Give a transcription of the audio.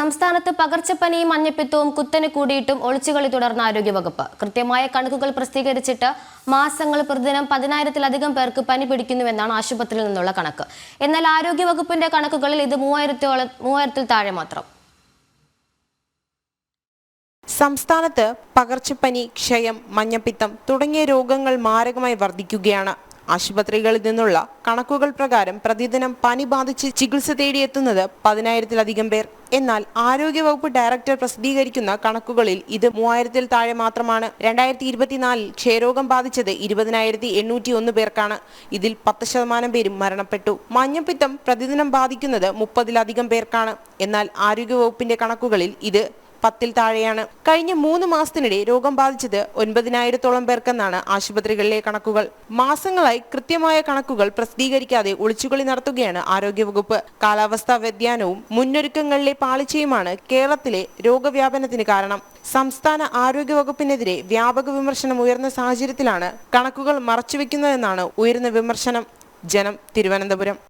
സംസ്ഥാനത്ത് പകർച്ചപ്പനിയും മഞ്ഞപ്പിത്തവും കുത്തനെ കൂടിയിട്ടും ഒളിച്ചുകളി തുടർന്ന ആരോഗ്യവകുപ്പ്. കൃത്യമായ കണക്കുകൾ പ്രസിദ്ധീകരിച്ചിട്ട് മാസങ്ങൾ പ്രതിദിനം പതിനായിരത്തിലധികം പേർക്ക് പനി പിടിക്കുന്നുവെന്നാണ് ആശുപത്രിയിൽ നിന്നുള്ള കണക്ക്. എന്നാൽ ആരോഗ്യവകുപ്പിന്റെ കണക്കുകളിൽ ഇത് മൂവായിരത്തോളം മൂവായിരത്തിൽ താഴെ മാത്രം. സംസ്ഥാനത്ത് പകർച്ചപ്പനി ക്ഷയം മഞ്ഞപ്പിത്തം തുടങ്ങിയ രോഗങ്ങൾ മാരകമായി വർദ്ധിക്കുകയാണ്. ആശുപത്രികളിൽ നിന്നുള്ള കണക്കുകൾ പ്രകാരം പ്രതിദിനം പനി ബാധിച്ച് ചികിത്സ തേടിയെത്തുന്നത് പതിനായിരത്തിലധികം പേർ. എന്നാൽ ആരോഗ്യവകുപ്പ് ഡയറക്ടർ പ്രസിദ്ധീകരിക്കുന്ന കണക്കുകളിൽ ഇത് മൂവായിരത്തിൽ താഴെ മാത്രമാണ്. രണ്ടായിരത്തി ഇരുപത്തിനാലിൽ ക്ഷയരോഗം ബാധിച്ചത് ഇരുപതിനായിരത്തി എണ്ണൂറ്റി ഒന്ന് പേർക്കാണ്. ഇതിൽ പത്ത് ശതമാനം പേരും മരണപ്പെട്ടു. മഞ്ഞപ്പിത്തം പ്രതിദിനം ബാധിക്കുന്നത് മുപ്പതിലധികം പേർക്കാണ്. എന്നാൽ ആരോഗ്യവകുപ്പിന്റെ കണക്കുകളിൽ ഇത് പത്തിൽ താഴെയാണ്. കഴിഞ്ഞ മൂന്ന് മാസത്തിനിടെ രോഗം ബാധിച്ചത് ഒൻപതിനായിരത്തോളം പേർക്കെന്നാണ് ആശുപത്രികളിലെ കണക്കുകൾ. മാസങ്ങളായി കൃത്യമായ കണക്കുകൾ പ്രസിദ്ധീകരിക്കാതെ ഒളിച്ചുകളി നടത്തുകയാണ് ആരോഗ്യവകുപ്പ്. കാലാവസ്ഥാ വ്യതിയാനവും മുന്നൊരുക്കങ്ങളിലെ പാളിച്ചയുമാണ് കേരളത്തിലെ രോഗവ്യാപനത്തിന് കാരണം. സംസ്ഥാന ആരോഗ്യവകുപ്പിനെതിരെ വ്യാപക വിമർശനം ഉയർന്ന സാഹചര്യത്തിലാണ് കണക്കുകൾ മറച്ചുവെക്കുന്നതെന്നാണ് ഉയർന്ന വിമർശനം. ജനം തിരുവനന്തപുരം.